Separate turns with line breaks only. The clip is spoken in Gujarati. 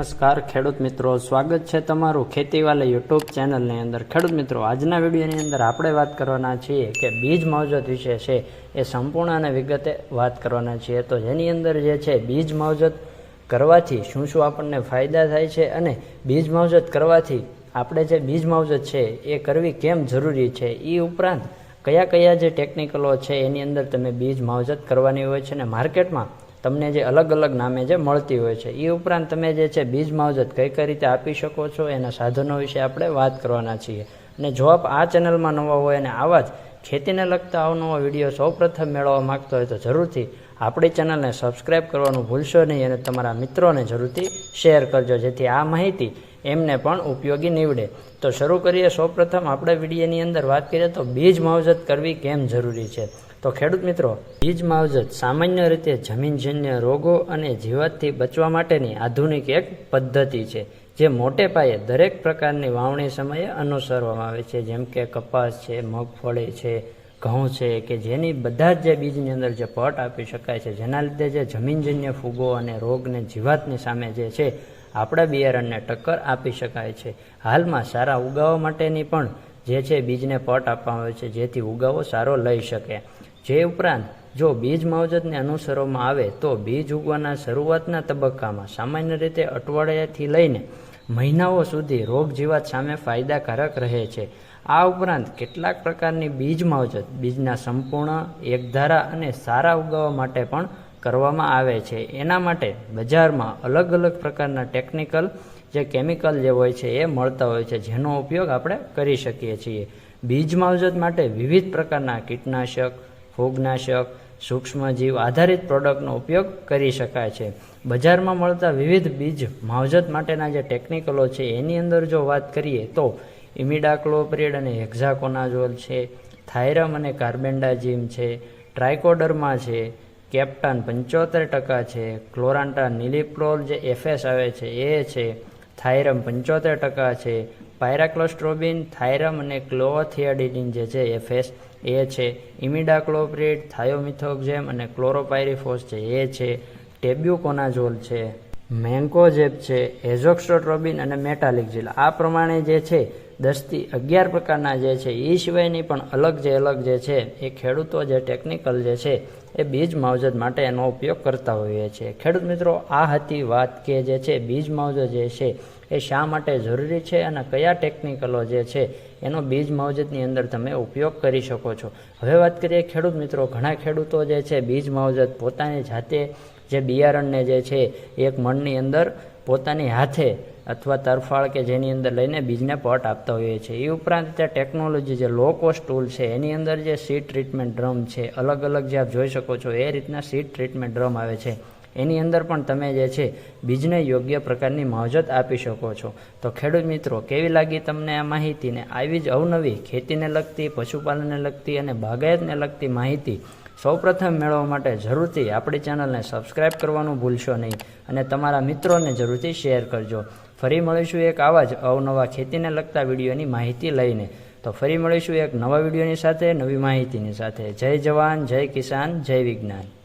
નમસ્કાર ખેડૂત મિત્રો, સ્વાગત છે તમારું ખેતીવાલા યુટ્યુબ ચેનલની અંદર. ખેડૂત મિત્રો, આજના વિડીયોની અંદર આપણે વાત કરવાના છીએ કે બીજ માવજત વિશે છે એ સંપૂર્ણ અને વિગતે વાત કરવાના છીએ. તો જેની અંદર જે છે બીજ માવજત કરવાથી શું શું આપણને ફાયદા થાય છે અને બીજ માવજત કરવાથી આપણે જે બીજ માવજત છે એ કરવી કેમ જરૂરી છે એ ઉપરાંત કયા કયા જે ટેકનિકલો છે એની અંદર તમે બીજ માવજત કરવાની હોય છે ને, માર્કેટમાં તમને જે અલગ અલગ નામે જે મળતી હોય છે એ ઉપરાંત તમે જે છે બીજ માવજત કઈ કઈ રીતે આપી શકો છો, એના સાધનો વિશે આપણે વાત કરવાના છીએ. અને જો આપ આ ચેનલમાં નવા હોય અને આવા જ ખેતીને લગતા અવનવો વીડિયો સૌપ્રથમ મેળવવા માંગતો હોય તો જરૂરથી આપણી ચેનલને સબસ્ક્રાઈબ કરવાનું ભૂલશો નહીં અને તમારા મિત્રોને જરૂરથી શેર કરજો, જેથી આ માહિતી એમને પણ ઉપયોગી નીવડે. તો શરૂ કરીએ. સૌપ્રથમ આપણે વિડીયોની અંદર વાત કરીએ તો બીજ માવજત કરવી કેમ જરૂરી છે? તો ખેડૂત મિત્રો, બીજ માવજત સામાન્ય રીતે જમીનજન્ય રોગો અને જીવાતથી બચવા માટેની આધુનિક એક પદ્ધતિ છે, જે મોટે પાયે દરેક પ્રકારની વાવણી સમયે અનુસરવામાં આવે છે. જેમ કે કપાસ છે, મગફળી છે, ઘઉં છે, કે જેની બધા જ જે બીજની અંદર જે પટ આપી શકાય છે, જેના લીધે જે જમીનજન્ય ફૂગો અને રોગને જીવાતની સામે જે છે, આપણા બિયારણને ટક્કર આપી શકાય છે. હાલમાં સારા ઉગાવા માટેની પણ જે છે, બીજને પટ આપવામાં આવે છે, જેથી ઉગાવો સારો લઈ શકે. જે ઉપરાંત, જો બીજ માવજતને અનુસરવામાં આવે, તો બીજ ઉગવાના શરૂઆતના તબક્કામાં સામાન્ય રીતે અઠવાડિયાથી લઈને મહિનાઓ સુધી રોગ જીવાત સામે ફાયદાકારક રહે છે. આ ઉપરાંત, કેટલાક પ્રકારની બીજ માવજત બીજના સંપૂર્ણ એકધારા અને સારા ઉગાવવા માટે પણ કરવામાં આવે છે. એના માટે બજારમાં અલગ અલગ પ્રકારના ટેકનિકલ જે કેમિકલ જે હોય છે, એ મળતા હોય છે, જેનો ઉપયોગ આપણે કરી શકીએ છીએ. બીજ માવજત માટે વિવિધ પ્રકારના કીટનાશક ફૂગનાશક, સૂક્ષ્મજીવ આધારિત પ્રોડક્ટનો ઉપયોગ કરી શકાય છે. બજારમાં મળતા વિવિધ બીજ માવજત માટેના જે ટેકનિકલો છે, એની અંદર જો વાત કરીએ તો ઇમિડાક્લોપ્રિડ અને હેક્ઝાકોનાઝોલ છે થાઇરમ અને કાર્બેન્ડાજીમ છે ટ્રાયકોડરમાં છે કેપ્ટન પંચોતેર ટકા છે ક્લોરાન્ટા નિલિપ્રોલ જે એફએસ આવે છે, એ છે થાઇરમ પંચોતેર ટકા છે પાયરાક્લોસ્ટ્રોબિન, થાયરમ અને ક્લોથિયાડિન જે છે એફએસ એ છે. ઇમિડાક્લોપ્રિડ, થાયોમિથોક્ઝેમ અને ક્લોરોપાયરીફોસ છે એ છે, ટેબ્યુકોનાઝોલ છે, મેન્કોજેબ છે એઝોક્સ્ટ્રોટ્રોબિન અને મેટાલિકઝિલ આ પ્રમાણે જે છે, દસથી અગિયાર પ્રકારના જે છે એ સિવાયની પણ અલગ જે અલગ જે છે, એ ખેડૂતો જે ટેકનિકલ જે છે, એ બીજ માવજત માટે એનો ઉપયોગ કરતા હોઈએ છીએ. ખેડૂત મિત્રો, આ હતી વાત કે જે છે, બીજ માવજત જે છે એ શા માટે જરૂરી છે અને કયા ટેકનિકલો જે છે, એનો બીજ માવજતની અંદર તમે ઉપયોગ કરી શકો છો. હવે વાત કરીએ ખેડૂત મિત્રો, ઘણા ખેડૂતો જે છે, બીજ માવજત પોતાની જાતે જે બિયારણને જે છે, એક મણની અંદર પોતાની હાથે અથવા તરફાળ કે જેની અંદર લઈને બીજને પટ આપતા હોઈએ છીએ. એ ઉપરાંત ત્યાં ટેકનોલોજી જે લો કોસ્ટ ટૂલ છે, એની અંદર જે સીડ ટ્રીટમેન્ટ ડ્રમ છે અલગ અલગ જે આપ જોઈ શકો છો, એ રીતના સીડ ટ્રીટમેન્ટ ડ્રમ આવે છે. એની અંદર પણ તમે જે છે, બીજને યોગ્ય પ્રકારની માવજત આપી શકો છો. તો ખેડૂત મિત્રો, કેવી લાગી તમને આ માહિતીને આવી જ અવનવી ખેતીને લગતી, પશુપાલનને લગતી અને બાગાયતને લગતી માહિતી સૌપ્રથમ મેળવવા માટે જરૂરથી આપણી ચેનલને સબસ્ક્રાઇબ કરવાનું ભૂલશો નહીં અને તમારા મિત્રોને જરૂરથી શેર કરજો. ફરી મળીશું એક આવા જ અવનવા ખેતીને લગતા વિડીયોની માહિતી લઈને. તો ફરી મળીશું એક નવા વિડીયોની સાથે, નવી માહિતીની સાથે. જય જવાન, જય કિસાન, જય વિજ્ઞાન.